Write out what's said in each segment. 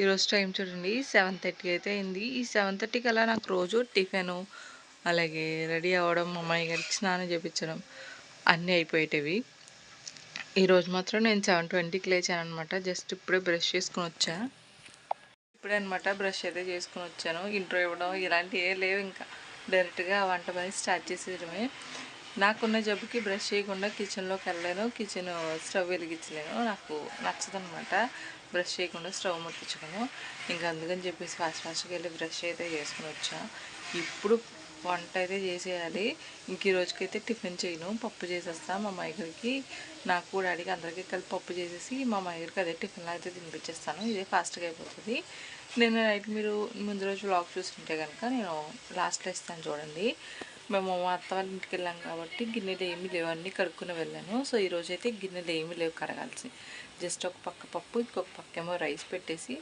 ఈరోజు టైం చూడండి. Seven thirty అయితే అయింది. ఈ సెవెన్ థర్టీకి అలా నాకు రోజు టిఫిన్ అలాగే రెడీ అవ్వడం అమ్మాయి గారికి స్నానం చేయించడం అన్నీ అయిపోయేటివి. ఈరోజు మాత్రం నేను సెవెన్ ట్వంటీకి లేచాను అనమాట జస్ట్ ఇప్పుడే బ్రష్ చేసుకుని వచ్చా. ఇప్పుడే అనమాట బ్రష్ అయితే చేసుకుని వచ్చాను. ఇంట్రో ఇవ్వడం ఇలాంటివి ఏ లేవు ఇంకా. డైరెక్ట్గా వంట పని స్టార్ట్ చేసేయడమే. నాకున్న జబ్బుకి బ్రష్ చేయకుండా కిచెన్లోకి వెళ్ళలేను. కిచెన్ స్టవ్ వెలిగించలేను. నాకు నచ్చదనమాట బ్రష్ చేయకుండా స్టవ్ ముట్టించుకోను. ఇంకా అందుకని చెప్పేసి ఫాస్ట్ ఫాస్ట్గా వెళ్ళి బ్రష్ అయితే చేసుకుని వచ్చా. ఇప్పుడు వంట అయితే చేసేయాలి. ఇంక ఈ రోజుకైతే టిఫిన్ చేయను. పప్పు చేసేస్తా మా మైగరికి నాకు డాడీకి అందరికీ కలిపి పప్పు చేసేసి మా మైగరికి అదే టిఫిన్లో అయితే తినిపించేస్తాను. ఇదే ఫాస్ట్గా అయిపోతుంది. నేను నైట్ మీరు ముందు రోజు వ్లాగ్ చూస్తుంటే కనుక నేను లాస్ట్లో ఇస్తాను చూడండి. మేము మా అత్త వాళ్ళ ఇంటికి వెళ్ళాం కాబట్టి గిన్నెలు ఏమీ లేవు అన్నీ కడుక్కుని వెళ్ళాను. సో ఈరోజు అయితే గిన్నెలు ఏమీ లేవు కడగాల్సి. జస్ట్ ఒక పక్క పప్పు ఇంకొక పక్క ఏమో రైస్ పెట్టేసి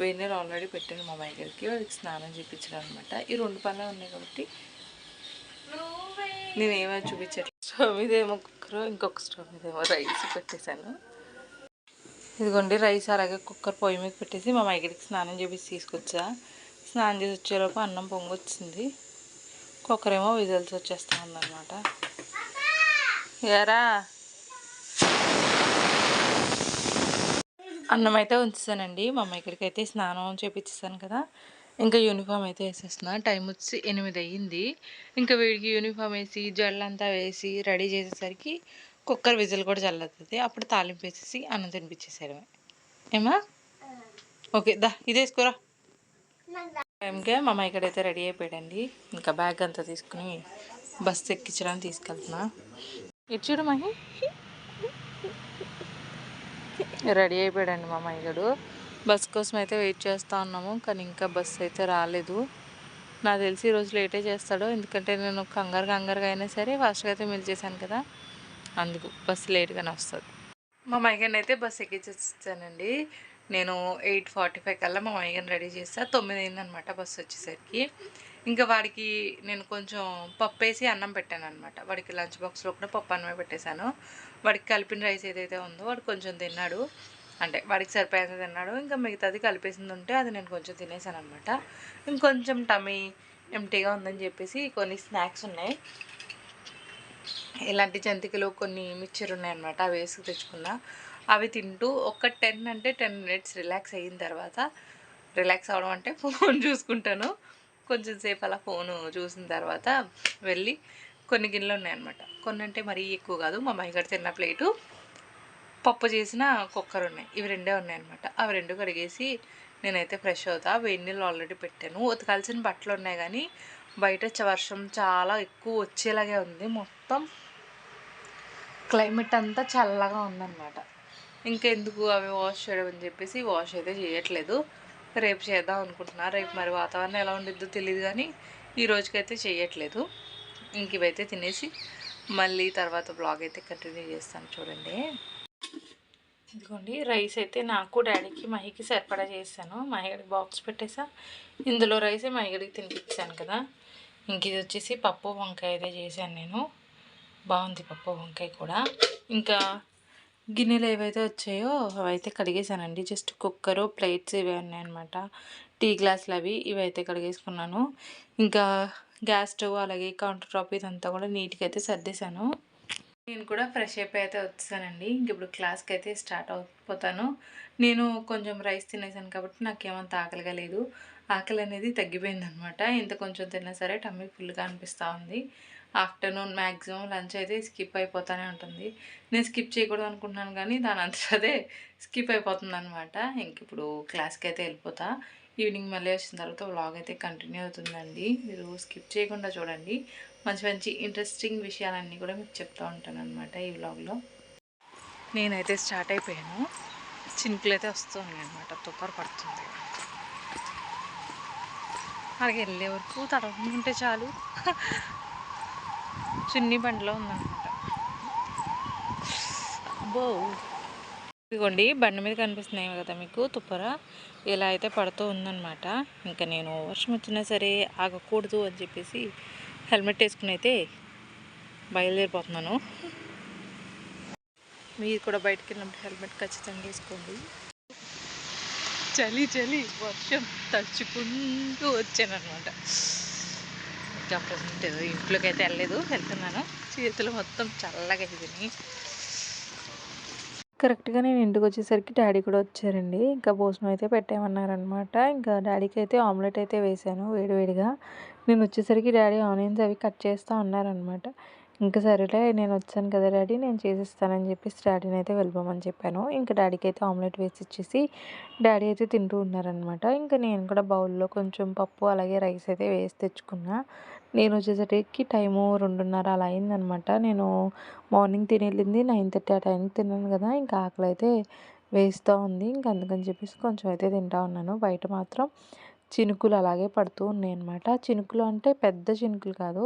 వేడి ఆల్రెడీ పెట్టాను మా అమ్మాయి గారికి. స్నానం చేయించడం అనమాట ఈ రెండు పనులు ఉన్నాయి కాబట్టి నేను ఏమో చూపించట్లేదు స్టవ్ మీద ఏమో కుక్కర్ ఇంకొక స్టవ్ మీద ఏమో రైస్ పెట్టేశాను. ఇదిగోండి రైస్ అలాగే కుక్కర్ పొయ్యి మీద పెట్టేసి మా మైగడికి స్నానం చేపించి తీసుకొచ్చా. స్నానం చేసి వచ్చేలోపు అన్నం పొంగొచ్చింది. కుక్కర్ ఏమో విజల్స్ వచ్చేస్తా ఉందన్నమాట. ఎరా. అన్నం అయితే ఉంచుతానండి మా అమ్మ ఇక్కడికి అయితే స్నానం చేపించేసాను కదా. ఇంకా యూనిఫామ్ అయితే వేసేస్తున్నా. టైం వచ్చి ఎనిమిది అయ్యింది. ఇంకా వీడికి యూనిఫామ్ వేసి జల్లంతా వేసి రెడీ చేసేసరికి కుక్కర్ విజిల్ కూడా చల్లుతుంది అప్పుడు తాలింపు వేసేసి అన్నం తినిపించేసేయడమే ఏమా? ఓకే దా ఇది వేసుకోరా? టైంకే మా అమ్మ ఇక్కడైతే రెడీ అయిపోయాడండి. ఇంకా బ్యాగ్ అంతా తీసుకుని బస్ ఎక్కించడానికి తీసుకెళ్తున్నా. ఇటు చూడు మహి. రెడీ అయిపోయాడండి మా మైగడు బస్ కోసం అయితే వెయిట్ చేస్తూ ఉన్నాము కానీ ఇంకా బస్సు అయితే రాలేదు. నాకు తెలిసి ఈరోజు లేటే చేస్తాడు ఎందుకంటే నేను కంగారు కంగారుగా అయినా సరే ఫాస్ట్గా అయితే మిల్ చేశాను కదా. అందుకు బస్సు లేట్గానే వస్తుంది. మా మైగన్ అయితే బస్సు ఎక్కించేస్తానండి. నేను ఎయిట్ ఫార్టీ ఫైవ్ కల్లా మా మైగన్ రెడీ చేస్తా. తొమ్మిది అయిందనమాట బస్సు వచ్చేసరికి. ఇంకా వాడికి నేను కొంచెం పప్పు వేసి అన్నం పెట్టాను అనమాట వాడికి లంచ్ బాక్స్లో కూడా పప్పు అన్నమే పెట్టేశాను. వాడికి కలిపిన రైస్ ఏదైతే ఉందో వాడు కొంచెం తిన్నాడు. అంటే వాడికి సరిపోయేంత తిన్నాడు. ఇంకా మిగతాది కలిపేసింది ఉంటే అది నేను కొంచెం తినేసాను అనమాట ఇంకొంచెం టమీ ఎంటీగా ఉందని చెప్పేసి కొన్ని స్నాక్స్ ఉన్నాయి. ఇలాంటి జంతికలు కొన్ని మిక్చర్ ఉన్నాయన్నమాట. అవి వేసుకు తెచ్చుకున్నా. అవి తింటూ ఒక టెన్ అంటే టెన్ మినిట్స్ రిలాక్స్ అయిన తర్వాత రిలాక్స్ అవడం అంటే ఫోన్ చూసుకుంటాను. కొంచెం సేపు అలా ఫోను చూసిన తర్వాత వెళ్ళి కొన్ని గిన్నెలు ఉన్నాయన్నమాట. కొన్ని అంటే మరీ ఎక్కువ కాదు మా మైగడ తిన్న ప్లేటు. పప్పు చేసిన కుక్కర్ ఉన్నాయి. ఇవి రెండే ఉన్నాయన్నమాట. అవి రెండు కడిగేసి నేనైతే ఫ్రెష్ అవుతా. వేడి నీళ్ళు ఆల్రెడీ పెట్టాను. ఉతకాల్సిన బట్టలు ఉన్నాయి కానీ బయట వర్షం చాలా ఎక్కువ వచ్చేలాగే ఉంది. మొత్తం క్లైమేట్ అంతా చల్లగా ఉందన్నమాట. ఇంకెందుకు అవి వాష్ చేయడం అని చెప్పేసి వాష్ అయితే చేయట్లేదు. రేపు చేద్దాం అనుకుంటున్నా. రేపు మరి వాతావరణం ఎలా ఉండిద్దో తెలియదు కానీ ఈ రోజుకైతే చేయట్లేదు. ఇంక ఇవైతే తినేసి మళ్ళీ తర్వాత బ్లాగ్ అయితే కంటిన్యూ చేస్తాను చూడండి. ఇదిగోండి రైస్ అయితే నాకు డాడీకి మహికి సరిపడా చేశాను. మహిగడికి బాక్స్ పెట్టేసా. ఇందులో రైసే మహిగడికి తినిపించాను కదా. ఇంక ఇది వచ్చేసి పప్పు వంకాయ అయితే చేశాను నేను. బాగుంది పప్పు వంకాయ కూడా. ఇంకా గిన్నెలు ఏవైతే వచ్చాయో అవైతే కడిగేసానండి జస్ట్ కుక్కరు ప్లేట్స్ ఇవే ఉన్నాయన్నమాట. టీ గ్లాసులు అవి ఇవైతే కడిగేసుకున్నాను. ఇంకా గ్యాస్ స్టవ్ అలాగే కౌంటర్ టాప్ ఇదంతా కూడా నీట్గా అయితే సర్దేశాను. నేను కూడా ఫ్రెష్ అయిపోయి అయితే వచ్చేసానండి. ఇంక ఇప్పుడు క్లాస్కి అయితే స్టార్ట్ అయిపోతాను నేను కొంచెం రైస్ తినేసాను కాబట్టి నాకు ఏమంత ఆకలిగా లేదు. ఆకలి అనేది తగ్గిపోయింది అనమాట ఇంత కొంచెం తిన్నా సరే టమ్మీ ఫుల్గా అనిపిస్తూ ఉంది. ఆఫ్టర్నూన్ మ్యాక్సిమం లంచ్ అయితే స్కిప్ అయిపోతూనే ఉంటుంది. నేను స్కిప్ చేయకూడదు అనుకుంటున్నాను కానీ దాని అంత అదే స్కిప్ అయిపోతుంది అనమాట ఇంక ఇప్పుడు క్లాస్కి అయితే వెళ్ళిపోతా. ఈవినింగ్ మళ్ళీ వచ్చిన తర్వాత వ్లాగ్ అయితే కంటిన్యూ అవుతుందండి. మీరు స్కిప్ చేయకుండా చూడండి. మంచి మంచి ఇంట్రెస్టింగ్ విషయాలన్నీ కూడా మీకు చెప్తూ ఉంటాను అనమాట ఈ వ్లాగ్లో. నేనైతే స్టార్ట్ అయిపోయాను. చినుకులు అయితే వస్తున్నాయి అనమాట తుప్పర్ పడుతుంది. అక్కడికి వెళ్ళే వరకు తడవకుంటే చాలు. చిన్ని బండిలో ఉందన్నమాట. బో ఇదిగోండి బండి మీద కనిపిస్తున్నాయి కదా మీకు తుప్పర. ఇలా అయితే పడుతూ ఉందన్నమాట. ఇంకా నేను వర్షం వచ్చినా సరే ఆగకూడదు అని చెప్పేసి హెల్మెట్ వేసుకుని అయితే బయలుదేరిపోతున్నాను. మీరు కూడా బయటకు వెళ్ళినప్పుడు హెల్మెట్ ఖచ్చితంగా వేసుకోండి. చలి చలి వర్షం తడుచుకుంటూ వచ్చాను ఇంకా ప్రజెంట్ ఇంట్లోకి అయితే వెళ్ళలేదు వెళ్తున్నాను. చేతులు మొత్తం చల్లగా అయిపోయినాయి. కరెక్ట్గా నేను ఇంటికి వచ్చేసరికి డాడీ కూడా వచ్చారండి. ఇంకా భోజనం అయితే పెట్టేయమన్నారనమాట ఇంకా డాడీకి అయితే ఆమ్లెట్ అయితే వేసాను వేడివేడిగా నేను వచ్చేసరికి డాడీ ఆనియన్స్ అవి కట్ చేస్తూ ఉన్నారనమాట ఇంకా సరేలే నేను వచ్చాను కదా డాడీ నేను చేసిస్తానని చెప్పేసి డాడీని అయితే వెళ్ళిపోమని చెప్పాను. ఇంకా డాడీకి అయితే ఆమ్లెట్ వేసి ఇచ్చేసి డాడీ అయితే తింటూ ఉన్నారనమాట ఇంకా నేను కూడా బౌల్లో కొంచెం పప్పు అలాగే రైస్ అయితే వేసి తెచ్చుకున్నా. నేను వచ్చేసరికి టైము రెండున్నర అలా అయిందనమాట. నేను మార్నింగ్ తిని వెళ్ళింది నైన్ థర్టీ ఆ టైంకి తిన్నాను కదా ఇంకా ఆకలి అయితే వేస్తూ ఉంది. ఇంకా అందుకని చెప్పేసి కొంచెం అయితే తింటా ఉన్నాను. బయట మాత్రం చినుకులు అలాగే పడుతూ ఉన్నాయి అనమాట చినుకులు అంటే పెద్ద చినుకులు కాదు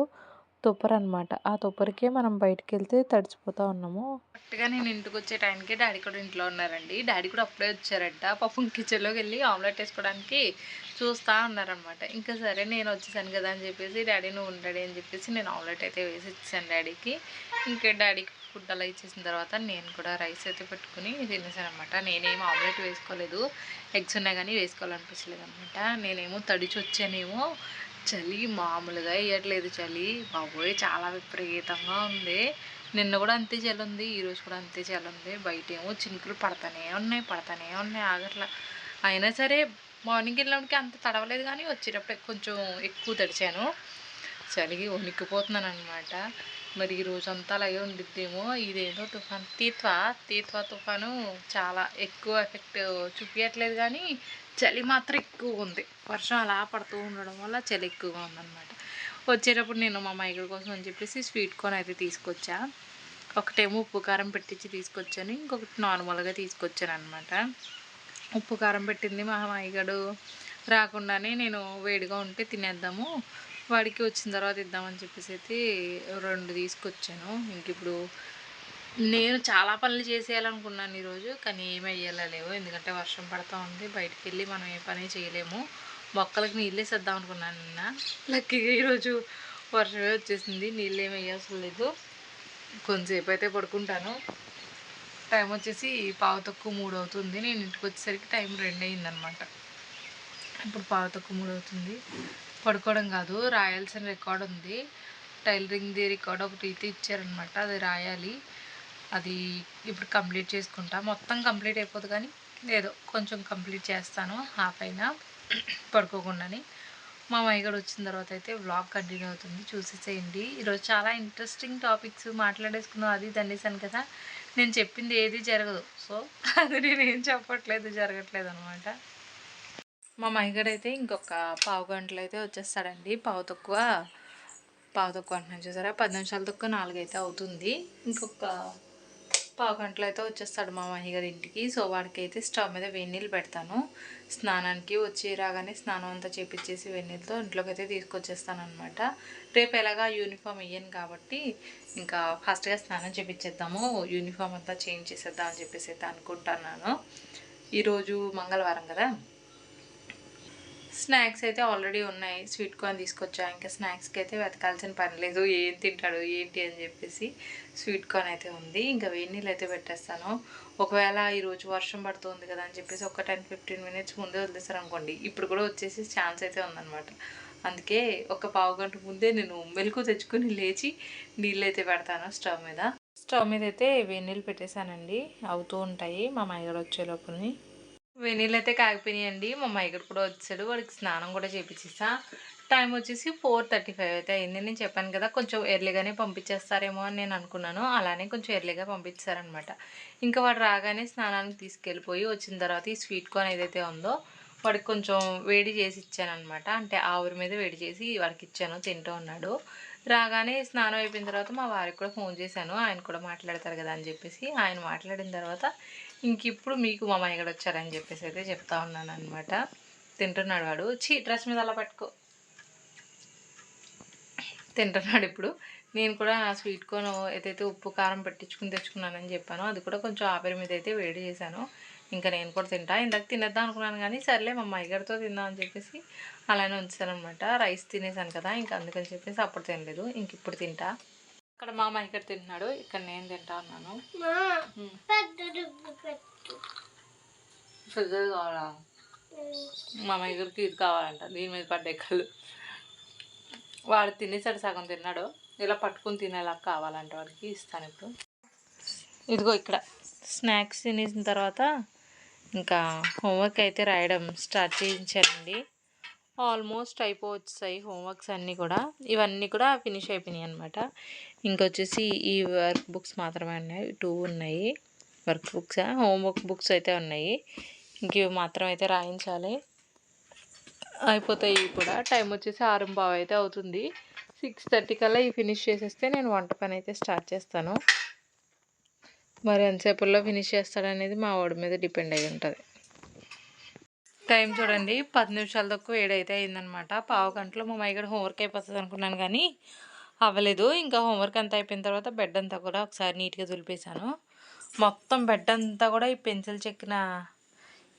తుప్పరు అనమాట ఆ తుప్పరికే మనం బయటకు వెళ్తే తడిచిపోతూ ఉన్నాము. కరెక్ట్గా నేను ఇంటికి వచ్చే టైంకి డాడీ కూడా ఇంట్లో ఉన్నారండి. డాడీ కూడా అప్పుడే వచ్చారంట. పాపం కిచెన్లోకి వెళ్ళి ఆమ్లెట్ వేసుకోవడానికి చూస్తూ ఉన్నారనమాట ఇంకా సరే నేను వచ్చేసాను కదా అని చెప్పేసి డాడీ నువ్వు ఉండడి అని చెప్పేసి నేను ఆమ్లెట్ అయితే వేసి ఇచ్చాను డాడీకి. ఇంకా డాడీకి ఫుడ్ అలా ఇచ్చేసిన తర్వాత నేను కూడా రైస్ అయితే పెట్టుకుని తినేసాను అనమాట నేనేం ఆమ్లెట్ వేసుకోలేదు. ఎగ్స్ ఉన్నాయి కానీ వేసుకోవాలనిపించలేదు అనమాట నేనేమో తడిచి వచ్చానేమో చలి మామూలుగా వేయట్లేదు చలి. బాబోయ్ చాలా విపరీతంగా ఉంది. నిన్న కూడా అంతే చలి ఉంది ఈరోజు కూడా అంతే చలి ఉంది. బయట ఏమో చినుకులు పడతానే ఉన్నాయి పడతానే ఉన్నాయి ఆగట్లా. అయినా సరే మార్నింగ్ వెళ్ళినప్పటికీ అంత తడవలేదు కానీ వచ్చేటప్పుడు కొంచెం ఎక్కువ తడిచాను. చలిగి వణికిపోతున్నాను అనమాట మరి ఈ రోజంతా అలాగే ఉండిద్దేమో ఇదేదో తుఫాన్. తీత్వా? తీత్వా తుఫాను చాలా ఎక్కువ ఎఫెక్ట్ చూపించట్లేదు కానీ చలి మాత్రం ఎక్కువ ఉంది. వర్షం అలా పడుతూ ఉండడం వల్ల చలి ఎక్కువగా ఉందన్నమాట. వచ్చేటప్పుడు నేను మా మైగడి కోసం అని చెప్పేసి స్వీట్ కార్న్ అయితే తీసుకొచ్చా. ఒకటేమో ఉప్పు కారం పెట్టించి తీసుకొచ్చాను. ఇంకొకటి నార్మల్గా తీసుకొచ్చాను అనమాట ఉప్పు కారం పెట్టింది మా మాయగాడు రాకుండానే నేను వేడిగా ఉంటే తినేద్దాము. వాడికి వచ్చిన తర్వాత ఇద్దామని చెప్పేసి అయితే రెండు తీసుకొచ్చాను. ఇంక ఇప్పుడు నేను చాలా పనులు చేసేయాలనుకున్నాను ఈరోజు కానీ ఏమి లేవు. ఎందుకంటే వర్షం పడతా ఉంది. బయటికి వెళ్ళి మనం ఏ పని చేయలేము. మొక్కలకు నీళ్ళు వేసేద్దాం అనుకున్నాను నిన్న. లక్కీగా ఈరోజు వర్షమే వచ్చేసింది. నీళ్ళు ఏమి వేయాల్సిన లేదు. కొంతసేపు అయితే పడుకుంటాను. టైం వచ్చేసి పావు తక్కువ మూడు అవుతుంది. నేను ఇంటికి వచ్చేసరికి టైం రెండు అయిందనమాట. ఇప్పుడు పావు తక్కువ మూడు అవుతుంది. పడుకోవడం కాదు రాయాల్సిన రికార్డ్ ఉంది. టైలరింగ్ది రికార్డ్ ఒకటి అయితే ఇచ్చారనమాట. అది రాయాలి. అది ఇప్పుడు కంప్లీట్ చేసుకుంటా. మొత్తం కంప్లీట్ అయిపోదు కానీ ఏదో కొంచెం కంప్లీట్ చేస్తాను. హాఫ్ అయినా పడుకోకుండానే. మా మైగడు వచ్చిన తర్వాత అయితే వ్లాగ్ కంటిన్యూ అవుతుంది. చూసేసేయండి. ఈరోజు చాలా ఇంట్రెస్టింగ్ టాపిక్స్ మాట్లాడేసుకున్నాం. అది దండేసాను కదా. నేను చెప్పింది ఏది జరగదు. సో అది నేను ఏం చెప్పట్లేదు జరగట్లేదు అనమాట మా మైగడైతే ఇంకొక పావు గంటలు అయితే వచ్చేస్తాడండి. పావు తక్కువ పావు తక్కువ అంటున్నాను చూసారా? పది నిమిషాల తక్కువ నాలుగు అయితే అవుతుంది. ఇంకొక పావు గంటలో అయితే వచ్చేస్తాడు మా మహిగారి ఇంటికి. సో వాడికి అయితే స్టవ్ మీద వేడి పెడతాను. స్నానానికి వచ్చి రాగానే స్నానం అంతా చేపించేసి వెన్నీళ్ళతో ఇంట్లోకి అయితే తీసుకొచ్చేస్తాను అనమాట రేపు ఎలాగా యూనిఫామ్ ఇయ్యను కాబట్టి ఇంకా ఫాస్ట్గా స్నానం చేపించేద్దాము యూనిఫామ్ అంతా చేంజ్ చేసేద్దాం అని చెప్పేసి అయితే అనుకుంటున్నాను. ఈరోజు మంగళవారం కదా? స్నాక్స్ అయితే ఆల్రెడీ ఉన్నాయి. స్వీట్ కార్న్ తీసుకొచ్చా ఇంకా స్నాక్స్కి అయితే వెతకాల్సిన పని లేదు. ఏం తింటాడు ఏంటి అని చెప్పేసి స్వీట్ కార్న్ అయితే ఉంది. ఇంకా వేడి నీళ్ళు అయితే పెట్టేస్తాను. ఒకవేళ ఈరోజు వర్షం పడుతుంది కదా అని చెప్పేసి ఒక టెన్ ఫిఫ్టీన్ మినిట్స్ ముందే వదిలేస్తారు అనుకోండి ఇప్పుడు కూడా వచ్చేసి ఛాన్స్ అయితే ఉందన్నమాట. అందుకే ఒక పావు గంట ముందే నేను మెలకు తెచ్చుకొని లేచి నీళ్ళు అయితే పెడతాను స్టవ్ మీద. స్టవ్ మీద అయితే వేడి నీళ్ళు పెట్టేశానండి. అవుతూ ఉంటాయి మా మైగడ వచ్చే లోపలని. వెనీళ్ళు అయితే కాగిపోయినాయండి. మా మైగడు కూడా వచ్చాడు. వాడికి స్నానం కూడా చేపించేసా టైం వచ్చేసి ఫోర్ థర్టీ ఫైవ్ అయితే అయింది. నేను చెప్పాను కదా కొంచెం ఎర్లీగానే పంపించేస్తారేమో అని నేను అనుకున్నాను. అలానే కొంచెం ఎర్లీగా పంపించారనమాట ఇంకా వాడు రాగానే స్నానానికి తీసుకెళ్ళిపోయి వచ్చిన తర్వాత ఈ స్వీట్ కార్న్ ఏదైతే ఉందో వాడికి కొంచెం వేడి చేసి ఇచ్చానమాట అంటే ఆవిరి మీద వేడి చేసి వాడికి ఇచ్చాను తింటూ ఉన్నాడు. రాగానే స్నానం అయిపోయిన తర్వాత మా వారికి కూడా ఫోన్ చేశాను. ఆయన కూడా మాట్లాడతారు కదా అని చెప్పేసి ఆయన మాట్లాడిన తర్వాత ఇంక ఇప్పుడు మీకు మా ఇక్కడ వచ్చారని చెప్పేసి అయితే చెప్తా ఉన్నాను అనమాట తింటున్నాడు వాడు. చీ డ్రెస్ మీద అలా పెట్టుకో. తింటున్నాడు ఇప్పుడు. నేను కూడా స్వీట్ కోన్ ఏదైతే ఉప్పు కారం పెట్టించుకుని తెచ్చుకున్నానని చెప్పాను అది కూడా కొంచెం ఆవిరి మీద అయితే వేడి చేశాను. ఇంకా నేను కూడా తింటా. ఇందాక తినేద్దాం అనుకున్నాను కానీ సర్లే మా మైగడితో తిందాం అని చెప్పేసి అలానే ఉంచాను అనమాట రైస్ తినేసాను కదా ఇంకా అందుకని చెప్పేసి అప్పుడు తినలేదు. ఇంక ఇప్పుడు తింటా. ఇక్కడ మా మైగడ్ తింటున్నాడు ఇక్కడ నేను తింటా ఉన్నాను పెద్దది కావాలా? మా దగ్గరికి ఇది కావాలంట దీని మీద పడ్డే కళ్ళు. వాడు తినేసాడు సగం తిన్నాడు ఇలా పట్టుకుని తినేలా కావాలంట వాడికి ఇస్తాను ఇప్పుడు. ఇదిగో ఇక్కడ స్నాక్స్ తినేసిన తర్వాత ఇంకా హోంవర్క్ అయితే రాయడం స్టార్ట్ చేయించానండి. ఆల్మోస్ట్ అయిపోవచ్చాయి హోంవర్క్స్ అన్నీ కూడా. ఇవన్నీ కూడా ఫినిష్ అయిపోయినాయి అనమాట ఇంకొచ్చేసి ఈ వర్క్ బుక్స్ మాత్రమే ఉన్నాయి. టూ ఉన్నాయి. Work books? హోంవర్క్ బుక్స్ అయితే ఉన్నాయి. ఇంక ఇవి మాత్రం అయితే రాయించాలి. అయిపోతాయి కూడా. టైం వచ్చేసి ఆరు బావు అయితే అవుతుంది. సిక్స్ థర్టీ కల్లా ఇవి ఫినిష్ చేసేస్తే నేను వంట పని అయితే స్టార్ట్ చేస్తాను. మరి ఎంతసేపుల్లో ఫినిష్ చేస్తాడనేది మా వాడి మీద డిపెండ్ అయి ఉంటుంది. టైం చూడండి పది నిమిషాల తక్కువ ఏడైతే అయిందనమాట. పావు గంటలో మా మైగడ హోంవర్క్ అయిపోతుంది అనుకున్నాను కానీ అవ్వలేదు. ఇంకా హోంవర్క్ అంతా అయిపోయిన తర్వాత బెడ్ అంతా కూడా ఒకసారి నీట్గా దులిపేశాను. మొత్తం బెడ్ అంతా కూడా ఈ పెన్సిల్ చెక్కిన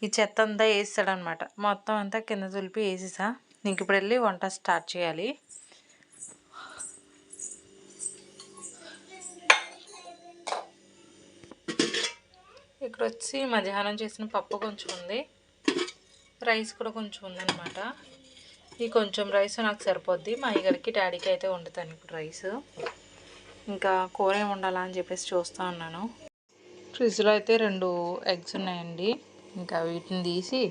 ఈ చెత్త అంతా వేస్తాడనమాట మొత్తం అంతా కింద దులిపి వేసేసా. ఇంక ఇప్పుడు వెళ్ళి వంట స్టార్ట్ చేయాలి. ఇక్కడ వచ్చి మధ్యాహ్నం చేసిన పప్పు కొంచెం ఉంది రైస్ కూడా కొంచెం ఉందన్నమాట. ఈ కొంచెం రైస్ నాకు సరిపోద్ది. మా అయ్యగారికి డాడీకి అయితే వండుతాను ఇప్పుడు రైస్. ఇంకా కూర ఏమి ఉండాలా అని చెప్పేసి చూస్తూ ఉన్నాను. ఫ్రిడ్జ్లో అయితే రెండు ఎగ్స్ ఉన్నాయండి. ఇంకా వీటిని తీసి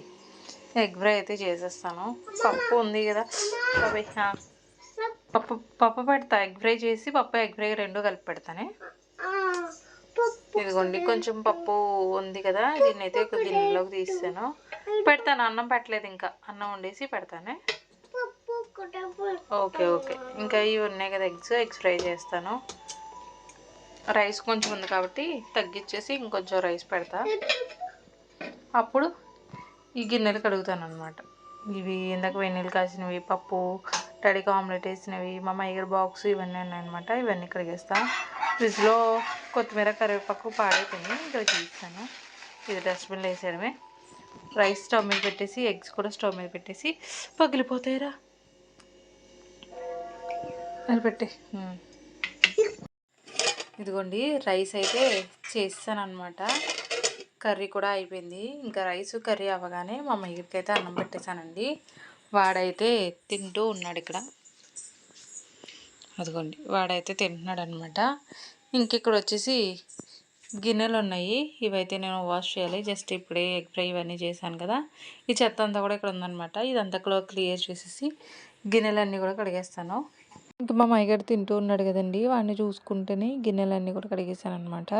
ఎగ్ ఫ్రై అయితే చేసేస్తాను. పప్పు ఉంది కదా. పప్పు పప్పు పెడతా. ఎగ్ ఫ్రై చేసి పప్పు ఎగ్ ఫ్రై రెండు కలిపి పెడతానే. ఇదిగోండి కొంచెం పప్పు ఉంది కదా. దీన్ని అయితే దీనిలోకి తీస్తాను పెడతాను అన్నం పెట్టలేదు ఇంకా. అన్నం వండేసి పెడతానే. Okay okay. ఇంకా ఇవి ఉన్నాయి కదా ఎగ్స్ ఎగ్స్ ఫ్రై చేస్తాను. రైస్ కొంచెం ఉంది కాబట్టి తగ్గించేసి ఇంకొంచెం రైస్ పెడతా. అప్పుడు ఈ గిన్నెలు కడుగుతాను అనమాట ఇవి ఇందాక వెన్నెలు కాసినవి పప్పు డాడీకి ఆమ్లెట్ వేసినవి మా మైగర్ బాక్స్ ఇవన్నీ ఉన్నాయన్నమాట. ఇవన్నీ కడిగేస్తా. ఫ్రిడ్జ్లో కొత్తిమీర కరివేపాకు పాడైపోయినాయి. ఇక్కడ తీస్తాను. ఇది డస్ట్బిన్లో వేసేయడమే. రైస్ స్టవ్ మీద పెట్టేసి ఎగ్స్ కూడా స్టవ్ మీద పెట్టేసి పగిలిపోతాయిరా. అది పెట్టే ఇదిగోండి రైస్ అయితే చేస్తాను అనమాట కర్రీ కూడా అయిపోయింది. ఇంకా రైస్ కర్రీ అవ్వగానే మా మయ్యకి అయితే అన్నం పెట్టేశానండి. వాడైతే తింటూ ఉన్నాడు ఇక్కడ. అదిగోండి వాడైతే తింటున్నాడు అనమాట ఇంక ఇక్కడ వచ్చేసి గిన్నెలు ఉన్నాయి ఇవైతే నేను వాష్ చేయాలి. జస్ట్ ఇప్పుడే ఎగ్ ఫ్రై ఇవన్నీ చేశాను కదా. ఈ చెత్త అంతా కూడా ఇక్కడ ఉందన్నమాట. ఇదంతా క్లియర్ చేసేసి గిన్నెలన్నీ కూడా కడిగేస్తాను. ఇంకా మా మైగడు తింటూ ఉన్నాడు కదండి. వాడిని చూసుకుంటేనే గిన్నెలన్నీ కూడా కడిగేసాను అనమాట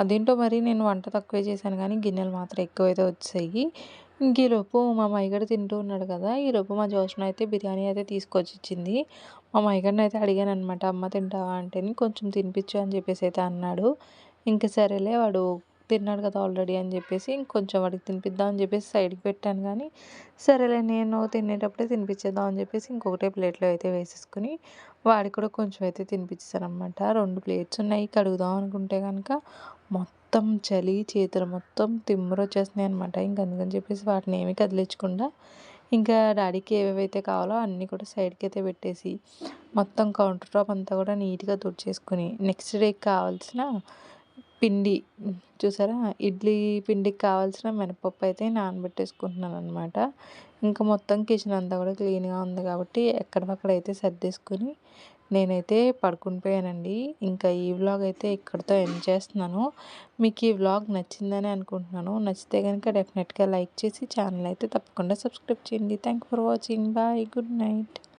అదేంటో మరి నేను వంట తక్కువే చేశాను కానీ గిన్నెలు మాత్రం ఎక్కువైతే వచ్చాయి. ఇంక ఈలోపు మా మైగడు తింటూ ఉన్నాడు కదా. ఈలోపు మా జోష్న అయితే బిర్యానీ అయితే తీసుకొచ్చి ఇచ్చింది. మా మైగడిని అయితే అడిగాను అనమాట అమ్మ తింటావా? అంటే కొంచెం తినిపించు అని చెప్పేసి అయితే అన్నాడు. ఇంకా సరేలే వాడు తిన్నాడు కదా ఆల్రెడీ అని చెప్పేసి ఇంకొంచెం వాడికి తినిపిద్దాం అని చెప్పేసి సైడ్కి పెట్టాను కానీ సరేలే నేను తినేటప్పుడే తినిపించేద్దాం అని చెప్పేసి ఇంకొకటే ప్లేట్లో అయితే వేసేసుకుని వాడికి కూడా కొంచెం అయితే తినిపించాను అనమాట రెండు ప్లేట్స్ ఉన్నాయి కడుగుదాం అనుకుంటే కనుక మొత్తం చలి చేతులు మొత్తం తిమ్మరు వచ్చేస్తున్నాయి అనమాట ఇంక అందుకని చెప్పేసి వాటిని ఏమీ కదిలించకుండా ఇంకా డాడీకి ఏవేవైతే కావాలో అన్నీ కూడా సైడ్కి అయితే పెట్టేసి మొత్తం కౌంటర్ టాప్ అంతా కూడా నీట్గా తుడిచేసుకుని నెక్స్ట్ డేకి కావాల్సిన పిండి చూసారా? ఇడ్లీ పిండికి కావాల్సిన మినపప్పు అయితే నానబెట్టేసుకుంటున్నాను అనమాట ఇంకా మొత్తం కిచెన్ అంతా కూడా క్లీన్గా ఉంది కాబట్టి ఎక్కడికక్కడ సర్దేసుకుని నేనైతే పడుకుని పోయానండి. ఇంకా ఈ వ్లాగ్ అయితే ఇక్కడితో ఎండ్ చేస్తున్నాను. మీకు ఈ వ్లాగ్ నచ్చిందని అనుకుంటున్నాను. నచ్చితే కనుక డెఫినెట్గా లైక్ చేసి ఛానల్ అయితే తప్పకుండా సబ్స్క్రైబ్ చేయండి. Thank for watching bye good night